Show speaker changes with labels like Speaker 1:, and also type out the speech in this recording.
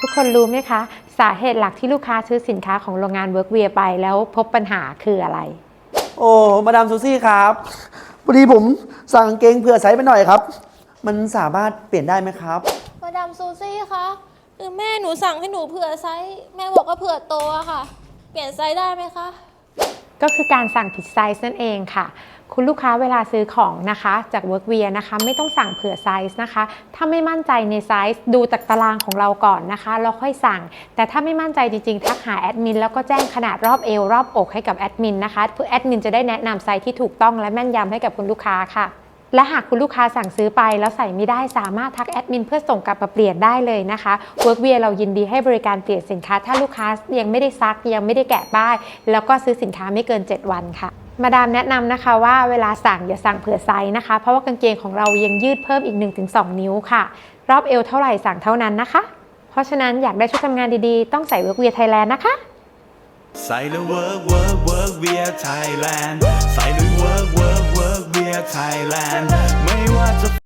Speaker 1: ทุกคนรู้ไหมคะ สาเหตุหลักที่ลูกค้าซื้อสินค้าของโรงงานเวิร์กเวียไปแล้วพบปัญหาคืออะไร
Speaker 2: โอ้มาดามซูซี่ครับพอดีผมสั่งกางเกงเผื่อไซส์ไปหน่อยครับ มันสามารถเปลี่ยนได้ไหมครับ
Speaker 3: มาดามซูซี่คะคือแม่หนูสั่งให้หนูเผื่อไซส์แม่บอกว่าเผื่อโตอะค่ะ เปลี่ยนไซส์ได้ไหมคะ
Speaker 1: ก็คือการสั่งผิดไซส์นั่นเองค่ะ คุณลูกค้าเวลาซื้อของนะคะจาก w o r k w e a r นะคะ ไม่ต้องสั่งเผื่อไซส์นะคะ ถ้าไม่มั่นใจในไซส์ดูจากตารางของเราก่อนนะคะแล้วค่อยสั่ง แต่ถ้าไม่มั่นใจจริงๆ ทักหาแอดมินแล้วก็แจ้งขนาดรอบเอวรอบอกให้กับแอดมินนะคะเพื่อแอดมินจะได้แนะนำไซส์ที่ถูกต้องและแม่นยำให้กับคุณลูกค้าค่ะ และหากคุณลูกค้าสั่งซื้อไปแล้วใส่ไม่ได้สามารถทักแอดมินเพื่อส่งกลับมาเปลี่ยนได้เลยนะคะ Workwear เรายินดีให้บริการเปลี่ยนสินค้า ถ้าลูกค้ายังไม่ได้ซักยังไม่ได้แกะป้าย แล้วก็ซื้อสินค้าไม่เกิน 7 วันค่ะมาดามแนะนำนะคะว่าเวลาสั่งอย่าสั่งเผื่อไซส์นะคะ เพราะว่ากางเกงของเรายังยืดเพิ่มอีก 1-2 นิ้วค่ะ รอบเอวเท่าไหร่สั่งเท่านั้นนะคะ เพราะฉะนั้นอยากได้ชุดทำงานดีๆ ต้องใส่ Workwear Thailand นะคะ
Speaker 4: ใส่แล้วเวิร์กเวิร์กเวิร์กเวียไทยแลนด์ใส่แล้วเวิร์กเวิร์กเวิร์ก เ